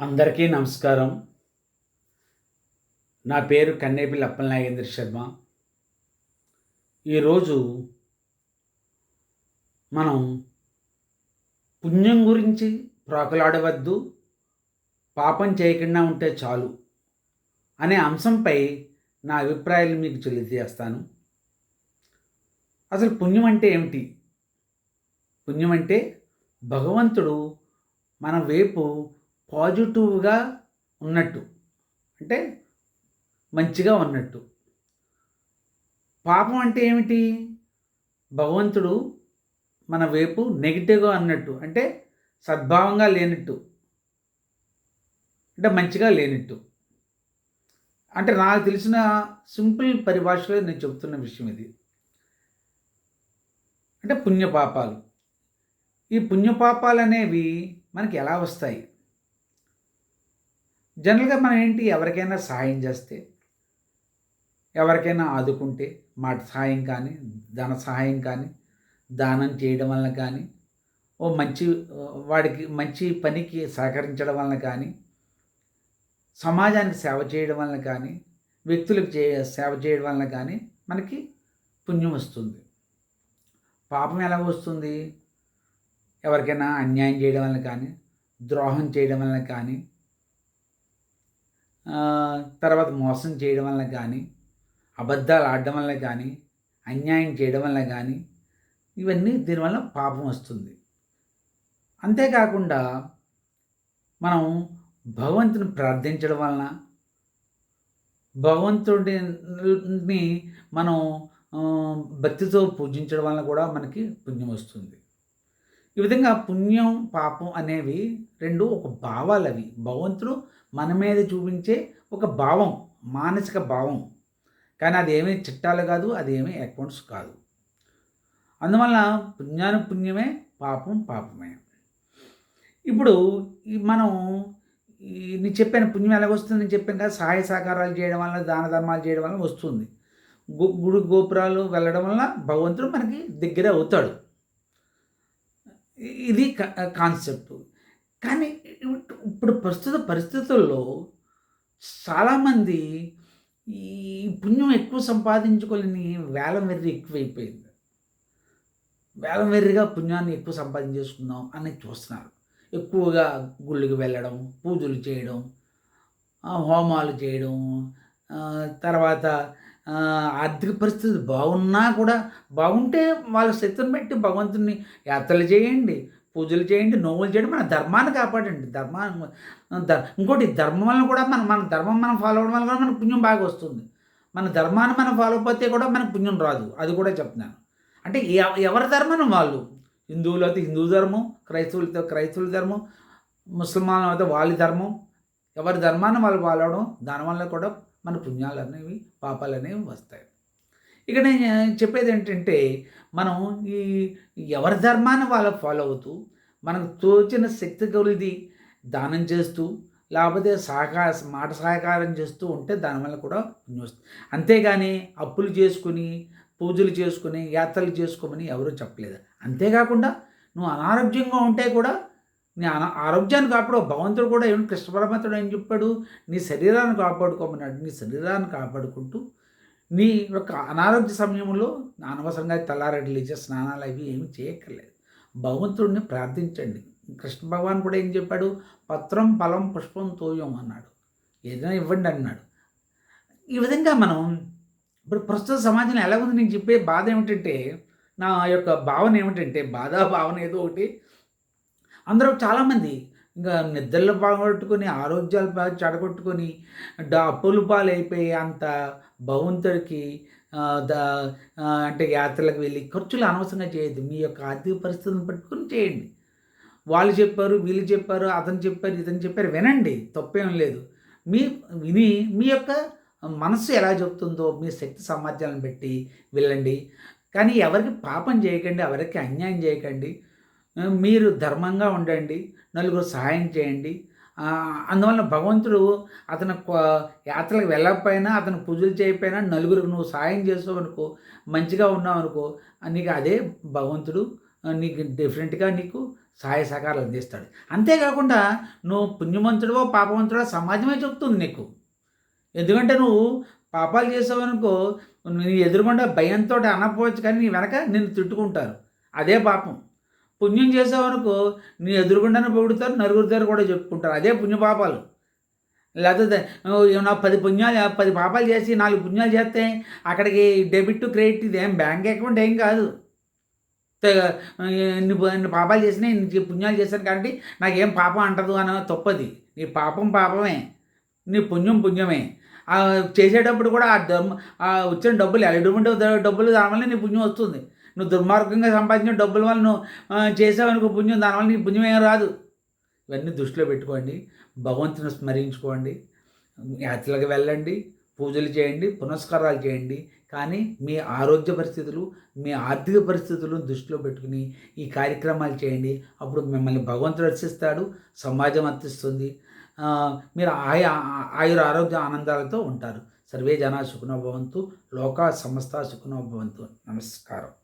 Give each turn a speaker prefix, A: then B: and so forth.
A: అందరికీ నమస్కారం. నా పేరు కన్నేపల్లి అప్పలనాగేంద్ర శర్మ. ఈరోజు మనం పుణ్యం గురించి ప్రాకులాడవద్దు పాపం చేయకుండా ఉంటే చాలు అనే అంశంపై నా అభిప్రాయాలు మీకు తెలియజేస్తాను. అసలు పుణ్యం అంటే ఏమిటి? పుణ్యం అంటే భగవంతుడు మన వైపు పాజిటివ్గా ఉన్నట్టు. అంటే మంచిగా ఉన్నట్టు. పాపం అంటే ఏమిటి? భగవంతుడు మన వైపు నెగిటివ్గా అన్నట్టు. అంటే సద్భావంగా లేనట్టు. అంటే మంచిగా లేనట్టు. అంటే నాకు తెలిసిన సింపుల్ పరిభాషలో నేను చెప్తున్న విషయం ఇది. అంటే పుణ్యపాపాలు. ఈ పుణ్యపాపాలు అనేవి మనకి ఎలా వస్తాయి? జనరల్గా మనం ఏంటి? ఎవరికైనా సహాయం చేస్తే ఎవరికైనా ఆదుకుంటే మాట సహాయం కానీ ధన సహాయం కానీ దానం చేయడం వలన కానీ ఓ మంచి వాడికి మంచి పనికి సహకరించడం వలన కానీ సమాజానికి సేవ చేయడం వలన కానీ వ్యక్తులకు చే సేవ చేయడం వలన కానీ మనకి పుణ్యం వస్తుంది. పాపం ఎలా వస్తుంది? ఎవరికైనా అన్యాయం చేయడం వలన కానీ ద్రోహం చేయడం వలన కానీ తర్వాత మోసం చేయడం వల్ల కానీ అబద్ధాలు ఆడడం వల్ల కానీ అన్యాయం చేయడం వల్ల కానీ ఇవన్నీ దీనివల్ల పాపం వస్తుంది. అంతేకాకుండా మనం భగవంతుని ప్రార్థించడం వలన భగవంతుడిని మనం భక్తితో పూజించడం వలన కూడా మనకి పుణ్యం వస్తుంది. ఈ విధంగా పుణ్యం పాపం అనేవి రెండు ఒక భావాలు అవి భగవంతుడు మన మీద చూపించే ఒక భావం మానసిక భావం. కానీ అది ఏమీ చిట్టాలు కాదు అది ఏమీ అకౌంట్స్ కాదు. అందువల్ల పుణ్యాను పుణ్యమే పాపం పాపమే. ఇప్పుడు మనం నేను చెప్పాను పుణ్యం ఎలాగొస్తుంది నేను చెప్పాను కదా సహాయ సహకారాలు చేయడం వల్ల దాన ధర్మాలు చేయడం వల్ల వస్తుంది. గుడి గోపురాలు వెళ్ళడం వల్ల భగవంతుడు మనకి దగ్గర అవుతాడు. ఇది కాన్సెప్ట్. కానీ ఇప్పుడు ప్రస్తుత పరిస్థితుల్లో చాలామంది ఈ పుణ్యం ఎక్కువ సంపాదించుకోలేని వేలం వెర్రి ఎక్కువైపోయింది. వేలం వెర్రిగా పుణ్యాన్ని ఎక్కువ సంపాదించేసుకుందాం అని చూస్తున్నారు. ఎక్కువగా గుళ్ళకి వెళ్ళడం పూజలు చేయడం హోమాలు చేయడం తర్వాత ఆర్థిక పరిస్థితి బాగున్నా కూడా బాగుంటే వాళ్ళ శక్తిని బట్టి భగవంతుని యాత్రలు చేయండి పూజలు చేయండి నోవులు చేయండి మన ధర్మాన్ని కాపాడండి. ధర్మాన్ని ఇంకోటి ధర్మం వల్ల కూడా మన మన ధర్మం మనం ఫాలో అవ్వడం వల్ల కూడా మనకు పుణ్యం బాగా వస్తుంది. మన ధర్మాన్ని మనం ఫాలో అయిపోతే కూడా మనకు పుణ్యం రాదు. అది కూడా చెప్తున్నాను. అంటే ఎవరి ధర్మం వాళ్ళు? హిందువులు అయితే హిందూ ధర్మం క్రైస్తవులతో క్రైస్తవుల ధర్మం ముసల్మాన్ అయితే వాళ్ళ ధర్మం. ఎవరి ధర్మాన్ని వాళ్ళు వాడడం దానివల్ల కూడా మన పుణ్యాలు అనేవి పాపాలు అనేవి వస్తాయి. ఇక్కడ నేను చెప్పేది ఏంటంటే మనం ఈ ఎవరి ధర్మాన్ని వాళ్ళు ఫాలో అవుతూ మనకు తోచిన శక్తి కొలిది దానం చేస్తూ లేకపోతే సహకార మాట సహకారం చేస్తూ ఉంటే దానివల్ల కూడా పుణ్యం వస్తుంది. అంతేగాని అప్పులు చేసుకుని పూజలు చేసుకుని యాత్రలు చేసుకోమని ఎవరూ చెప్పలేదు. అంతేకాకుండా నువ్వు అనారోగ్యంగా ఉంటే కూడా నీ ఆరోగ్యాన్ని కాపాడు భగవంతుడు కూడా ఏమి కృష్ణ పరమాత్ముడు ఏం చెప్పాడు? నీ శరీరాన్ని కాపాడుకోమన్నాడు. నీ శరీరాన్ని కాపాడుకుంటూ నీ యొక్క అనారోగ్య సమయంలో అనవసరంగా తెల్లారెడ్డి లేచి స్నానాలు అవి ఏమి చేయక్కర్లేదు. భగవంతుడిని ప్రార్థించండి. కృష్ణ భగవాన్ కూడా ఏం చెప్పాడు? పత్రం ఫలం పుష్పం తోయం అన్నాడు. ఏదైనా ఇవ్వండి అన్నాడు. ఈ విధంగా మనం ఇప్పుడు ప్రస్తుత సమాజంలో ఎలా ఉంది? నేను చెప్పే బాధ ఏమిటంటే నా యొక్క భావన ఏమిటంటే బాధా భావన ఏదో ఒకటి అందరూ చాలామంది ఇంకా నిద్రలు బాగొట్టుకొని ఆరోగ్యాలు బాగా చెడగొట్టుకొని అప్పులు పాలైపోయి అంత భగవంతుడికి అంటే యాత్రలకు వెళ్ళి ఖర్చులు అనవసరంగా చేయొద్దు. మీ యొక్క ఆర్థిక పరిస్థితిని పట్టుకుని చేయండి. వాళ్ళు చెప్పారు వీళ్ళు చెప్పారు అతను చెప్పారు ఇతను చెప్పారు వినండి. తప్పేం లేదు. మీ విని మీ యొక్క మనస్సు ఎలా చెప్తుందో మీ శక్తి సామర్థ్యాలను బట్టి వెళ్ళండి. కానీ ఎవరికి పాపం చేయకండి ఎవరికి అన్యాయం చేయకండి. మీరు ధర్మంగా ఉండండి నలుగురు సహాయం చేయండి. అందువల్ల భగవంతుడు అతను యాత్రలకు వెళ్ళకపోయినా అతను పూజలు చేయకపోయినా నలుగురికి నువ్వు సాయం చేసావు అనుకో మంచిగా ఉన్నావు అనుకో నీకు అదే భగవంతుడు నీకు డిఫరెంట్గా నీకు సహాయ సహకారాలు అందిస్తాడు. అంతేకాకుండా నువ్వు పుణ్యవంతుడో పాపవంతుడో సమాజమే చెప్తుంది నీకు. ఎందుకంటే నువ్వు పాపాలు చేసావనుకో నీ ఎదురుగుండా భయంతో అనకపోవచ్చు కానీ నీ వెనక నిన్ను తిట్టుకుంటారు. అదే పాపం. పుణ్యం చేసావనుకో నీ ఎదురుగుండానే పొగుడుతారు నలుగురు దగ్గర కూడా చెప్పుకుంటారు. అదే పుణ్యపాపాలు లేకపోతే నా పది పుణ్యాలు పది పాపాలు చేసి నాలుగు పుణ్యాలు చేస్తే అక్కడికి డెబిట్ క్రెడిట్ ఇది ఏం బ్యాంక్ అకౌంట్ ఏం కాదు. ఎన్ని పాపాలు చేసినా ఇన్ని పుణ్యాలు చేశాను కాబట్టి నాకేం పాపం అంటదు అన్న తప్పది. నీ పాపం పాపమే. నీ పుణ్యం పుణ్యమే. చేసేటప్పుడు కూడా ఆ డబ్బు ఆ వచ్చిన డబ్బులు ఎటువంటి డబ్బులు దానివల్ల నీ పుణ్యం వస్తుంది. నువ్వు దుర్మార్గంగా సంపాదించిన డబ్బుల వల్ల నువ్వు చేసావనుకో పుణ్యం దానివల్ల నీకు పుణ్యం ఏం రాదు. ఇవన్నీ దృష్టిలో పెట్టుకోండి. భగవంతుని స్మరించుకోండి. యాత్రలకు వెళ్ళండి. పూజలు చేయండి. పునస్కారాలు చేయండి. కానీ మీ ఆరోగ్య పరిస్థితులు మీ ఆర్థిక పరిస్థితులు దృష్టిలో పెట్టుకుని ఈ కార్యక్రమాలు చేయండి. అప్పుడు మిమ్మల్ని భగవంతుడు రక్షిస్తాడు సమాజం అర్థిస్తుంది మీరు ఆయా ఆయుర ఆరోగ్య ఆనందాలతో ఉంటారు. సర్వే జనా సుఖనోభవంతు లోకా సమస్త సుఖనోభవంతు నమస్కారం.